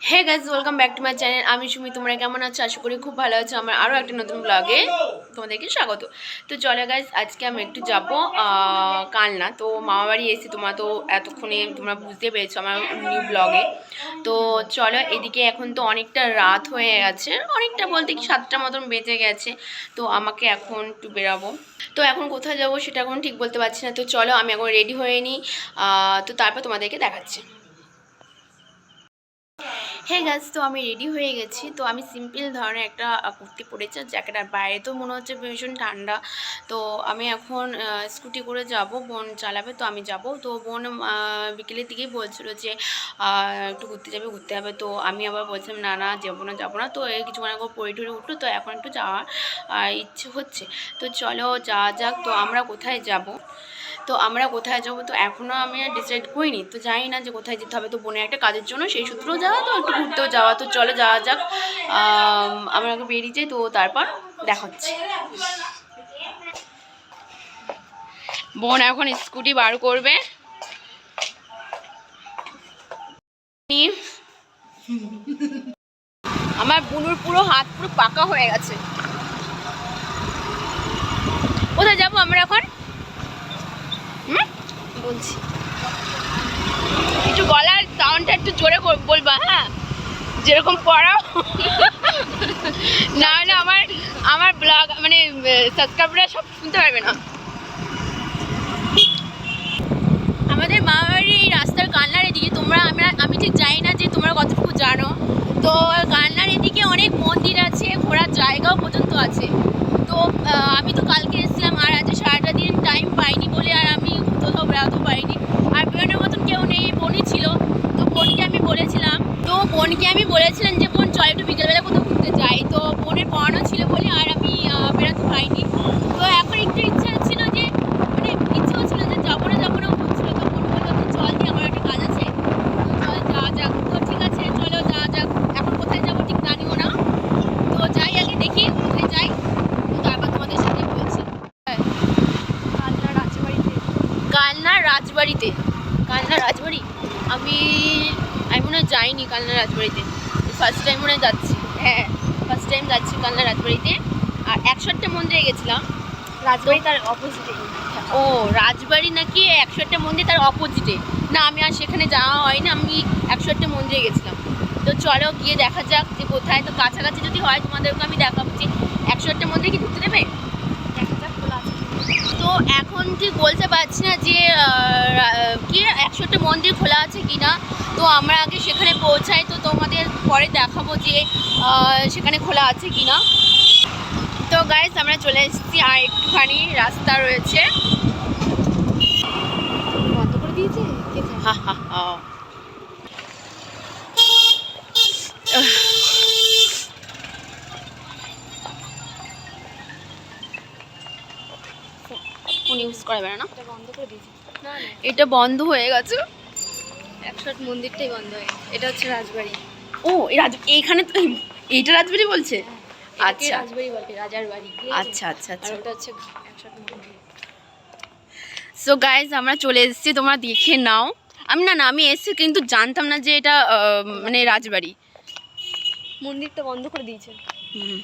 Hey guys welcome back to my channel আমি সুমি, তোমরা কেমন আছো? আশা করি খুব ভালো আছো। আমার আরও একটা নতুন ব্লগে তোমাদেরকে স্বাগত। তো চলে গাইজ আজকে আমি একটু যাব কালনা। তো মামা বাড়ি এসেছি, তোমরা তো এতক্ষণে তোমরা বুঝতে পেরেছ আমার নিউ ব্লগে তো চলো, এদিকে এখন তো অনেকটা রাত হয়ে গেছে। অনেকটা বলতে কি সাতটা মতন বেঁচে গেছে। তো আমাকে এখন একটু বেরাবো। তো এখন কোথায় যাব সেটা এখন ঠিক বলতে পারছি না। তো চলো, আমি এখন রেডি হয়ে নিই তো তারপর তোমাদেরকে দেখাচ্ছি। হ্যাঁ গাছ তো আমি রেডি হয়ে গেছি। তো আমি সিম্পল ধরনের একটা কুর্তি পরেছি জ্যাকেট আর বাইরে তো মনে হচ্ছে ভীষণ ঠান্ডা। তো আমি এখন স্কুটি করে যাব, বোন চালাবে, তো আমি যাব। তো বোন বিকেলের দিকেই বলছিল যে একটু ঘুরতে যাবে, ঘুরতে হবে তো আমি আবার বলছিলাম, না না, যাব না যাব না। তো এই কিছুক্ষণ আগে পরে টরে উঠল, তো এখন একটু যাওয়ার ইচ্ছে হচ্ছে। তো চলো যাওয়া যাক। তো আমরা কোথায় যাব? তো আমরা কোথায় যাব? তো এখনও আমি আর ডিসাইড করিনি। তো জানি না যে কোথায় যেতে হবে। তো বোনের একটা কাজের জন্য সেই সূত্রেও যাওয়া, তো একটু ঘুরতেও যাওয়া। তো চলে যাওয়া যাক। আমরা বেরিয়ে যাই, তো তারপর দেখা হচ্ছে। বোন এখন স্কুটি বার করবে। আমার বুনুর পুরো হাত পুরো পাকা হয়ে গেছে। কোথায় যাব আমরা এখন? হুম? বলছি। একটু গলার সাউন্ডটা একটু জোরে বলবা হ্যাঁ? যেরকম পড়াও। না হলে আমার আমার ব্লগ মানে সাবস্ক্রাইবাররা সব শুনতে পারবে না। আমাদের মামাবাড়ির এই রাস্তার কান্নার এদিকে তোমরা আমরা আমি ঠিক জানি না যে তোমরা কতটুকু জানো। তো কান্নার এদিকে অনেক মন্দির আছে, ঘোরার জায়গাও পর্যন্ত আছে। তো আমি তো কালকে এসেছিলাম আর দিন টাইম পাইনি বলে আর আমি কোথাও বেড়াতেও পারিনি আর বেরোনোর মতন কেউ নেই বোনই ছিল তো বোনকে আমি বলেছিলাম তো বোনকে আমি বলেছিলাম যে বোন চল একটু বিকেলবেলা কোথাও ঘুরতে যাই তো বোনের পড়ানো ছিল বলে আর আমি আহ, বেরোতে পারিনি তো এখন একটু ইচ্ছা ছিল যে মানে ইচ্ছে হচ্ছিল যে যাব না যাব না হচ্ছিল তো বোন বলল যে চল দিয়ে আমার একটা কাজ আছে তো চল যাওয়া যাক তো ঠিক আছে চলো যাওয়া যাক এখন কোথায় যাব ঠিক জানিও না তো যাই আগে দেখি কোথায় যাই তো তারপর তোমাদের সাথে বলছি কালনা রাজবাড়িতে কালনা রাজবাড়িতে কালনা রাজবাড়ি? আমি আমি মনে হয় যাইনি কালনা রাজবাড়িতে। ফার্স্ট টাইম মনে হয় যাচ্ছি। হ্যাঁ। ফার্স্ট টাইম যাচ্ছি কালনা রাজবাড়িতে। আর একশো একটা মন্দিরে গেছিলাম। রাজবাড়ি তার অপোজিটে ও রাজবাড়ি নাকি একশো একটা মন্দির তার অপোজিটে না আমি আর সেখানে যাওয়া হয় না আমি একশো একটা মন্দিরে গেছিলাম। তো চলো গিয়ে দেখা যাক যে কোথায়। তো কাছাকাছি যদি হয় তোমাদেরকে আমি দেখাবো যে একশো একটা মন্দিরে কি ঢুকতে দেবে তো এখন ঠিক বলতে পারছি না যে কি একটা মন্দির খোলা আছে কি না তো আমরা আগে সেখানে পৌঁছাই তো তোমাদের পরে দেখাবো যে সেখানে খোলা আছে কি না তো গাইজ আমরা চলে এসেছি আর একটুখানি রাস্তা রয়েছে। বন্ধ করে দিয়েছে? হা হা হা। ফোন ইউজ করা যাবে না? এটা বন্ধ করে দিয়েছে। না না। এটা বন্ধ হয়ে গেছে? একশো আট মন্দিরটাই বন্ধ হয়ে এটা হচ্ছে রাজবাড়ি। ও এই রাজ এইখানে তো এইটা রাজবাড়ি বলছে? আচ্ছা। রাজবাড়ি বলে রাজার বাড়ি আচ্ছা আচ্ছা আচ্ছা। ওটা হচ্ছে একশো আট মন্দির। সো গাইজ আমরা চলে এসেছি তোমরা দেখে নাও। আমি না না আমি এসেছি কিন্তু জানতাম না যে এটা মানে রাজবাড়ি। মন্দিরটা বন্ধ করে দিয়েছে। হুম।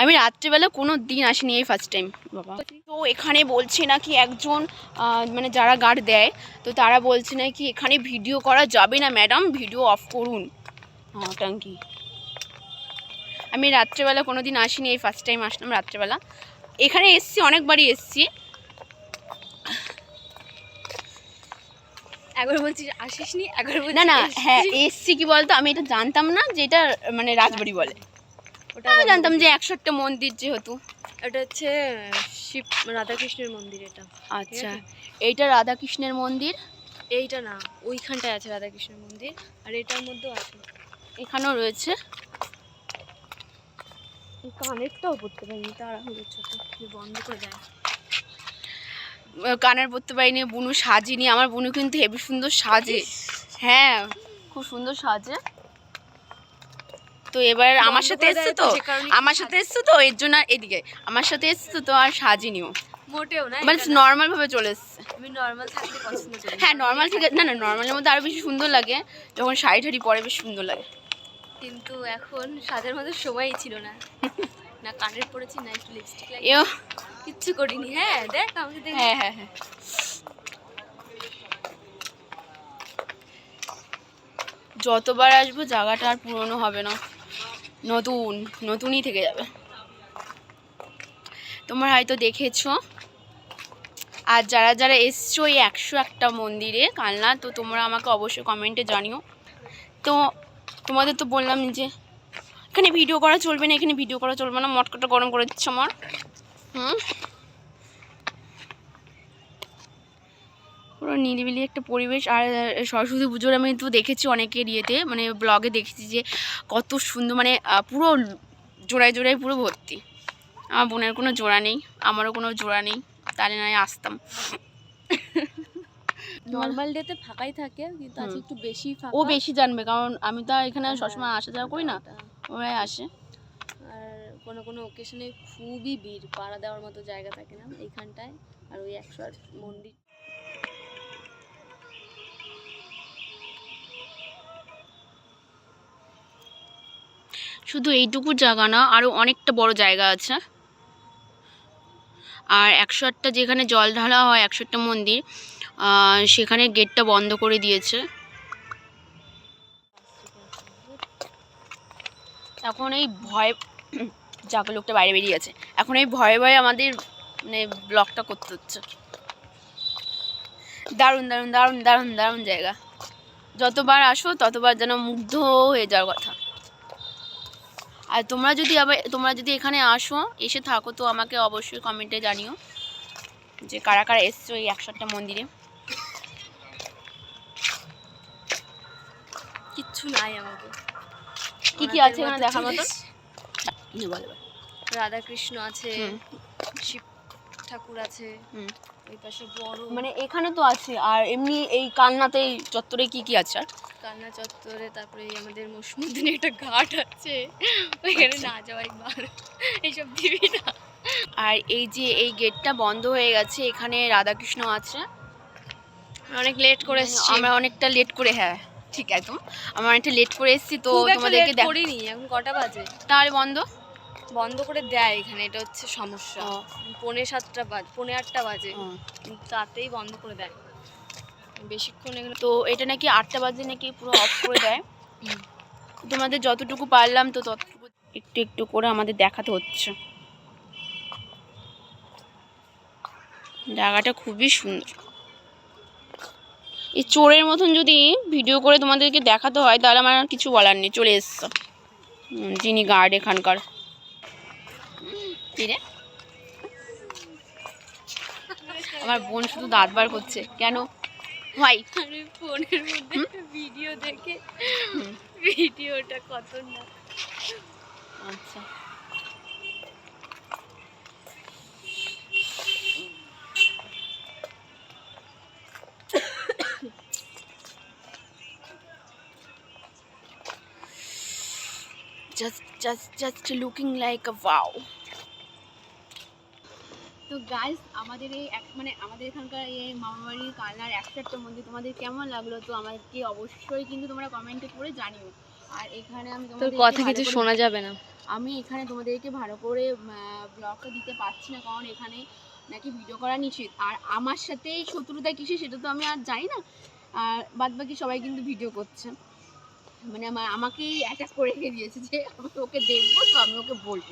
আমি রাত্রিবেলা কোনো দিন আসিনি এই ফার্স্ট টাইম বাবা। তো এখানে বলছে নাকি একজন মানে যারা গার্ড দেয় তো তারা বলছে নাকি এখানে ভিডিও করা যাবে না ম্যাডাম ভিডিও অফ করুন। হ্যাঁ ট্যাঙ্কি আমি রাত্রেবেলা কোনো দিন আসিনি এই ফার্স্ট টাইম আসলাম রাত্রেবেলা। এখানে এসছি অনেকবারই এসছি। একবার বলছি আসিস নি একবার না না হ্যাঁ এসছি কি বলতো আমি এটা জানতাম না যে এটা মানে রাজবাড়ি বলে। আমি জানতাম যে একশো একটা মন্দির যেহেতু। এটা হচ্ছে শিব রাধাকৃষ্ণের মন্দির এটা। আচ্ছা এইটা রাধাকৃষ্ণের মন্দির? এইটা না ওইখানটায় আছে রাধাকৃষ্ণের মন্দির আর এটার মধ্যেও আছে। এখানেও রয়েছে। কানেরটাও পড়তে পারিনি তারা হলো ছোট বন্ধ করে দেয়। কানের পরতে পারিনি বুনু সাজিনি আমার বুনু কিন্তু হেবি সুন্দর সাজে। হ্যাঁ খুব সুন্দর সাজে। তো এবার আমার সাথে এসছে তো আমার সাথে এসছে তো এর জন্য আর এদিকে আমার সাথে এসছে তো আর সাজিনিও। মোটেও না মানে নর্মাল ভাবে চলে এসছে। আমি নর্মাল থাকতে পছন্দ করি। হ্যাঁ নর্মাল ঠিক না না নর্মালের মধ্যে আরও বেশি সুন্দর লাগে যখন শাড়ি ঠাড়ি পরে বেশ সুন্দর লাগে। কিন্তু এখন সাজার মতো সময়ই ছিল না। না কানের পড়েছি না একটু লিপস্টিক লাগিয়ে কিচ্ছু করিনি। হ্যাঁ দেখ আমাকে দেখ। হ্যাঁ হ্যাঁ হ্যাঁ। যতবার আসব জায়গাটা আর পুরনো হবে না। নতুন, নতুনই থেকে যাবে। তোমরা হয়তো দেখেছ, আর যারা যারা এসছো এই একশো একটা মন্দিরে, কালনা, তো তোমরা আমাকে অবশ্যই কমেন্টে জানিও। তো তোমাদের তো বললাম যে, এখানে ভিডিও করা চলবে না, এখানে ভিডিও করা চলবে না, মটকটা গরম করে দিচ্ছে আমার হুম? নিরিবিলি একটা পরিবেশ। আর সরস্বতী পুজোর আমি তো দেখেছি অনেকের ইয়েতে মানে ব্লগে দেখেছি যে কত সুন্দর মানে পুরো জোড়ায় জোড়ায় পুরো ভর্তি। আমার বোনের কোনো জোড়া নেই আমারও কোনো জোড়া নেই তাহলে নয় আসতাম। নর্মাল ডেতে ফাঁকাই থাকে কিন্তু আজকে একটু বেশি ফাঁকা। ও বেশি জানবে কারণ আমি তো আর এখানে সবসময় আসা যাওয়া করি না ওরাই আসে। আর কোনো কোনো ওকেশনে খুবই ভিড় পাড়া দেওয়ার মতো জায়গা থাকে না এইখানটায় আর ওই একশো আট মন্দির শুধু এইটুকু জায়গা না আরও অনেকটা বড় জায়গা আছে। আর একশো আটটা যেখানে জল ঢালা হয়, একশো আটটা মন্দির সেখানে গেটটা বন্ধ করে দিয়েছে। এখন এই ভয়, যাকে, লোকটা বাইরে বেরিয়ে আছে এখন এই ভয়ে ভয়ে আমাদের মানে ব্লগটা করতে হচ্ছে। দারুণ দারুণ দারুণ দারুণ দারুণ জায়গা। যতবার আসো, ততবার যেন মুগ্ধ হয়ে যাওয়ার কথা। আর তোমরা যদি আবার তোমরা যদি এখানে আসো এসে থাকো তো আমাকে অবশ্যই কমেন্টে জানিও যে কারা কারা এসছো এই একশোটা মন্দিরে। কিচ্ছু নাই আমাকে কি কি আছে এখানে দেখার মতো? বলো। রাধা কৃষ্ণ আছে শিব ঠাকুর আছে। ওই পাশে বড়। মানে এখানে তো আছে আর এমনি এই কান্নাতে এই চত্বরে কি কি আছে আর? কান্না চত্বরে তারপরে আমাদের মসমুদ্দিনে একটা ঘাট আছে। ওইখানে আচ্ছা। না যাওয়াই বার এইসব দিবি না। আর এই যে এই গেটটা বন্ধ হয়ে গেছে এখানে রাধাকৃষ্ণ আছে। অনেক লেট করে এসেছি। আমরা অনেকটা লেট করে হ্যাঁ ঠিক একদম। আমরা অনেকটা লেট করে এসেছি তো তোমাদেরকে করিনি এখন কটা বাজে? তাহলে বন্ধ। বন্ধ করে দেয় এখানে এটা হচ্ছে সমস্যা। পৌনে সাতটা বাজে পৌনে আটটা বাজে। তাতেই বন্ধ করে দেয়। বেশিক্ষণ এখানে তো এটা নাকি আটটা বাজে নাকি পুরো অফ করে দেয়। তোমাদের যতটুকু পারলাম তো ততটুকু একটু একটু করে আমাদের দেখাতে হচ্ছে। জায়গাটা খুবই সুন্দর। এই চোরের মতন যদি ভিডিও করে তোমাদেরকে দেখাতে হয়, তাহলে আমার কিছু বলার নেই। চলে এসছো। যিনি গার্ড এখানকার। আমার বোন শুধু দাঁত বার করছে। কেন? ভাই আরে ফোনের মধ্যে একটা ভিডিও দেখে। হুম। ভিডিওটা কত না। আচ্ছা। Just just just looking like a wow. তো গাইস আমাদের এই এক- মানে আমাদের এখানকার এই মামাবাড়ির কালনার একটা মন্দির তোমাদের কেমন লাগল? তো আমাদেরকে অবশ্যই কিন্তু তোমরা কমেন্টে করে জানিও। আর এখানে আমি তোর কথা কিছু শোনা যাবে না। আমি এখানে তোমাদেরকে ভালো করে ব্লগটা দিতে পারছি না কারণ এখানে নাকি ভিডিও করা নিষেধ। আর আমার সাথেই শত্রুতা কিসে সেটা তো আমি আর জানি না। আর বাদ বাকি সবাই কিন্তু ভিডিও করছে। মানে আমার আমাকেই অ্যাটাক করে রেখে দিয়েছে যে আমি ওকে দেখব তো আমি ওকে বলব।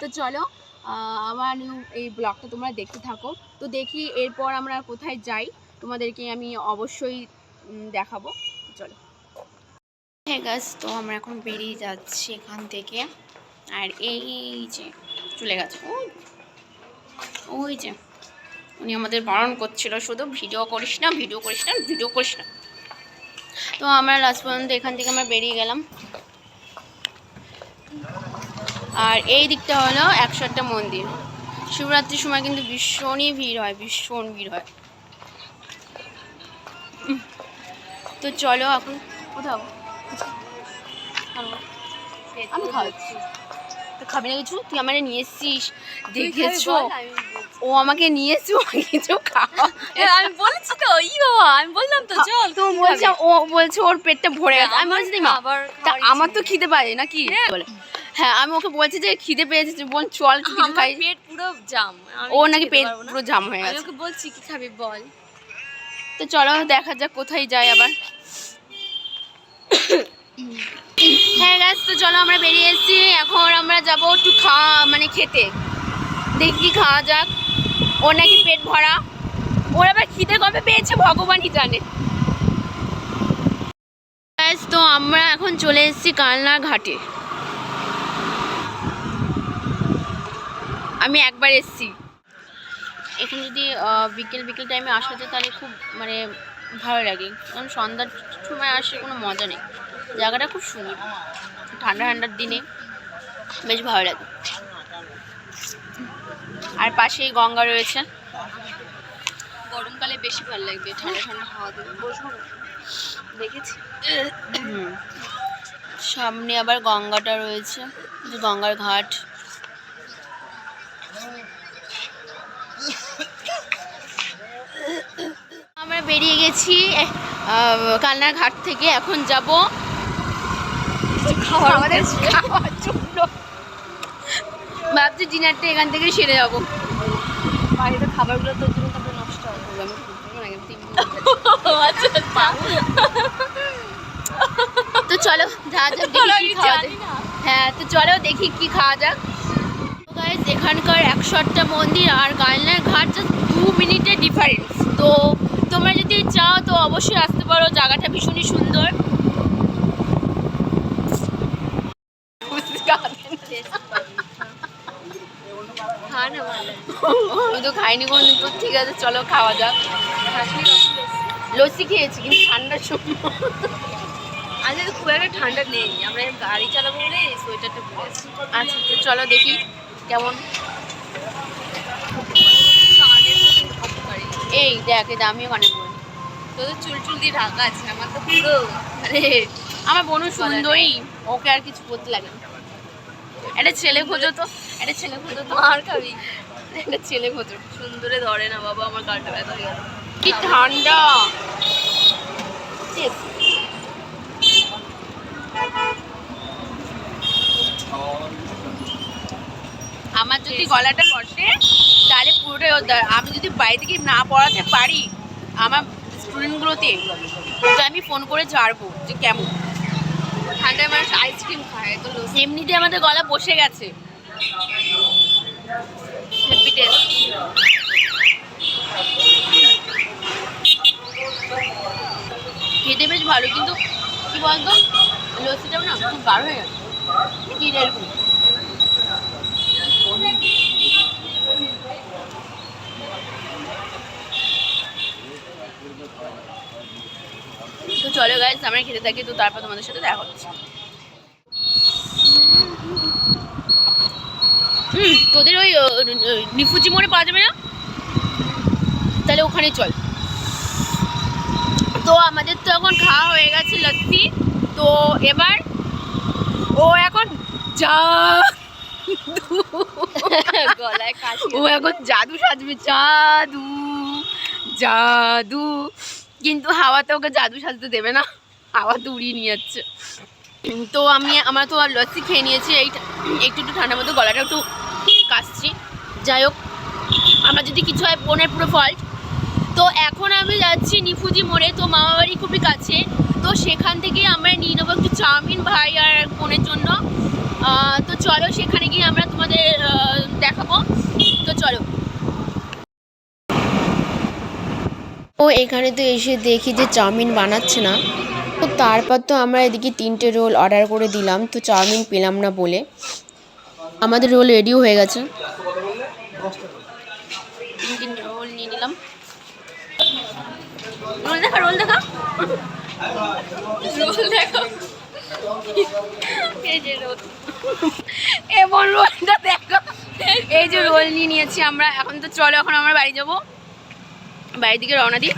তো চলো আমার new এই ব্লগটা তোমরা দেখতে থাকো। তো দেখি এরপর আমরা কোথায় যাই। তোমাদেরকে আমি অবশ্যই দেখাবো। চলো। হ্যাঁ গাছ তো আমরা এখন বেরিয়ে যাচ্ছি এখান থেকে। আর এই যে, চলে গেছে। ওই যে, উনি আমাদের বারণ করছিল, শুধু ভিডিও করিস না ভিডিও করিস না ভিডিও করিস না। তো আমরা লাস্ট পর্যন্ত এখান থেকে আমরা বেরিয়ে গেলাম। আর এই দিকটা হলো একশো একটা মন্দির। শিবরাত্রির সময় কিন্তু ভীষণই ভিড় হয় ভীষণ ভিড় হয়। তো চলো এখন কোথাও? আমি খাওয়াচ্ছি খাবি না কিছু? তুই আমার নিয়ে এসছিস দেখেছ? ও আমাকে নিয়েছে ও কিছু খাওয়া আমি বলেছি তো ই বাবা আমি বললাম তো চল তো বলছে ও বলছে ওর পেটটা ভরে গেছে। আমি বলছি তা আমার তো খিদে পায় নাকি? বলে। হ্যাঁ আমি ওকে বলছি যে খিদে পেয়েছে বল চল কিছু খাই। পেট পুরো জাম ও নাকি পেট পুরো জাম হয়ে গেছে। ওকে বলছি কি খাবি বল? তো চলো দেখা যাক কোথায় যায় আবার। হ্যাঁ গাছ তো চলো আমরা বেরিয়ে এসেছি। এখন আমরা যাব একটু খাওয়া মানে খেতে। দেখি খাওয়া যাক। ওর নাকি পেট ভরা। ওর আবার খিদে কবে পেয়েছে ভগবানই জানে। তো আমরা এখন চলে এসেছি কালনা ঘাটে। আমি একবার এসেছি। এখানে যদি বিকেল বিকেল টাইমে আসা যায় তাহলে খুব মানে ভালো লাগে। কারণ সন্ধ্যার সময় আসে কোনো মজা নেই। জায়গাটা খুব সুন্দর। ঠান্ডা ঠান্ডার দিনে বেশ ভালো লাগে। আর পাশেই গঙ্গা রয়েছে। গরমকালে বেশি ভালো লাগবে ঠান্ডা ঠান্ডা হাওয়া দেবে বসবো দেখেছি সামনে আবার গঙ্গাটা রয়েছে। গঙ্গার ঘাট। আমরা বেরিয়ে গেছি কালনার ঘাট থেকে। এখন যাব আমাদের উদ্দেশ্যে। খাওয়ার জন্য। ভাবছি ডিনারটা এখান থেকে সেরে যাব। বাড়িতে খাবারগুলো জন্য তারপরে নষ্ট হবে আচ্ছা তো চলো যা যা দেখি খাওয়া হ্যাঁ তো চলো দেখি কি খাওয়া যাক। এখানকার একশো আটটা মন্দির আর কালনার ঘাট জাস্ট দু মিনিটের ডিফারেন্স তো তোমরা যদি চাও তো অবশ্যই আসতে পারো জায়গাটা ভীষণই সুন্দর। আমি তো খাইনি কোনদিন তো ঠিক আছে চলো খাওয়া যাক। লস্যি খেয়েছি কিন্তু ঠান্ডার সময় আজকে তো খুব একটা ঠান্ডা নেই আমরা গাড়ি চালাবো বলে সোয়েটারটা পরে আচ্ছা চলো দেখি। কেমন? অপকারী এই দেখ এই আমিও কানে পড়ি তোদের চুল চুল দিয়ে ঢাকা আছে আমার তো পুরো আরে আমার বোনও সুন্দরী ওকে আর কিছু করতে লাগে না। একটা ছেলে খোঁজো তো। একটা ছেলে খোঁজো তো। মার খাবি। একটা ছেলে খোঁজো। সুন্দরে ধরে না বাবা আমার গালটা ব্যথা হয়ে গেল। কি ঠান্ডা। ঠিক। আমার যদি গলাটা বসে তাহলে পুরোটাই আমি যদি বাড়ি থেকে না পড়াতে পারি আমার স্টুডেন্টগুলোতে তো আমি ফোন করে ছাড়বো যে কেমন। ঠান্ডায় মানুষ আইসক্রিম খায় তো এমনিতে আমাদের গলা বসে গেছে। খেতে বেশ ভালো কিন্তু কি বলতো লস্যিটাও না খুব গাঢ় হয়ে গেছে। কি এরকম? তো চলো আমরা খেতে থাকি, তো তারপর তোমাদের সাথে দেখা হচ্ছে। হুম, তোদের ওই নিফুজি মোড়ে পাওয়া যাবে না? তাহলে ওখানে চল। তো আমাদের তো এখন খাওয়া হয়ে গেছে, লস্যি। তো এবার, ও এখন যা গলায় কাশি ও এখন জাদু সাজবে জাদু জাদু। কিন্তু হাওয়াতে ওকে জাদু সাজতে দেবে না হাওয়া তো উড়িয়ে নিয়ে যাচ্ছে। তো আমি আমরা তো আর লস্যি খেয়ে নিয়েছি এই একটু একটু ঠান্ডার মধ্যে গলাটা একটু কাশছি। যাই হোক আমার যদি কিছু হয় বোনের পুরো ফল্ট তো এখন আমি যাচ্ছি নিফুজি মোড়ে তো মামা বাড়ি খুবই কাছে। তো সেখান থেকে আমরা নিয়ে নেব একটু চাউমিন ভাই আর বোনের জন্য। তো চলো সেখানে গিয়ে আমরা তোমাদের দেখাবো। তো চলো। ও এখানে তো এসে দেখি যে চাউমিন বানাচ্ছে না। তো তারপর তো আমরা এদিকে তিনটে রোল অর্ডার করে দিলাম। তো চাউমিন পেলাম না বলে। আমাদের রোল রেডিও হয়ে গেছে। রোল নিয়ে নিলাম। রোল দেখা রোল দেখা। রোল দেখো। এই যে রোল। এমন রোলটা দেখো। এই যে রোল নিয়ে নিয়েছি আমরা। এখন তো চলো এখন আমরা বাড়ি যাব। বাড়ির দিকে রওনা দিই।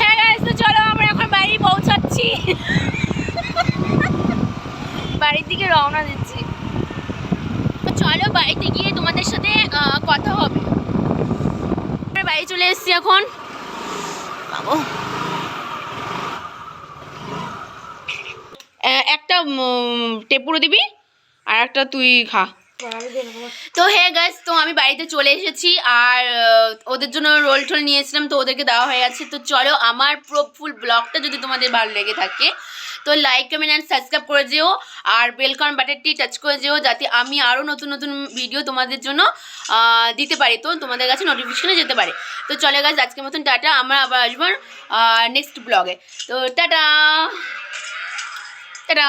হ্যাঁ guys, তো চলো আমরা এখন বাড়ি পৌঁছাচ্ছি। বাড়ির দিকে রওনা দিচ্ছি। তো চলো বাড়িতে গিয়ে তোমাদের সাথে কথা হবে। বাড়ি চলে এসেছি এখন। বাবু। একটা টেপুরো দিবি আর একটা তুই খা। তো হ্যাঁ গাইস তো আমি বাড়িতে চলে এসেছি আর ওদের জন্য রোল টোল নিয়েছিলাম, তো ওদেরকে দেওয়া হয়ে গেছে। তো চলো আমার পুরো ফুল ব্লগটা যদি তোমাদের ভালো লেগে থাকে, তো লাইক কমেন্ট অ্যান্ড সাবস্ক্রাইব করে যেও আর বেলকন বাটনটি টাচ করে যেও যাতে আমি আরও নতুন নতুন ভিডিও তোমাদের জন্য দিতে পারি। তো তোমাদের কাছে নোটিফিকেশনে যেতে পারে। তো চলে গাছ আজকের মতন টাটা, আমরা আবার আসব নেক্সট ব্লগে তো টাটা! টাটা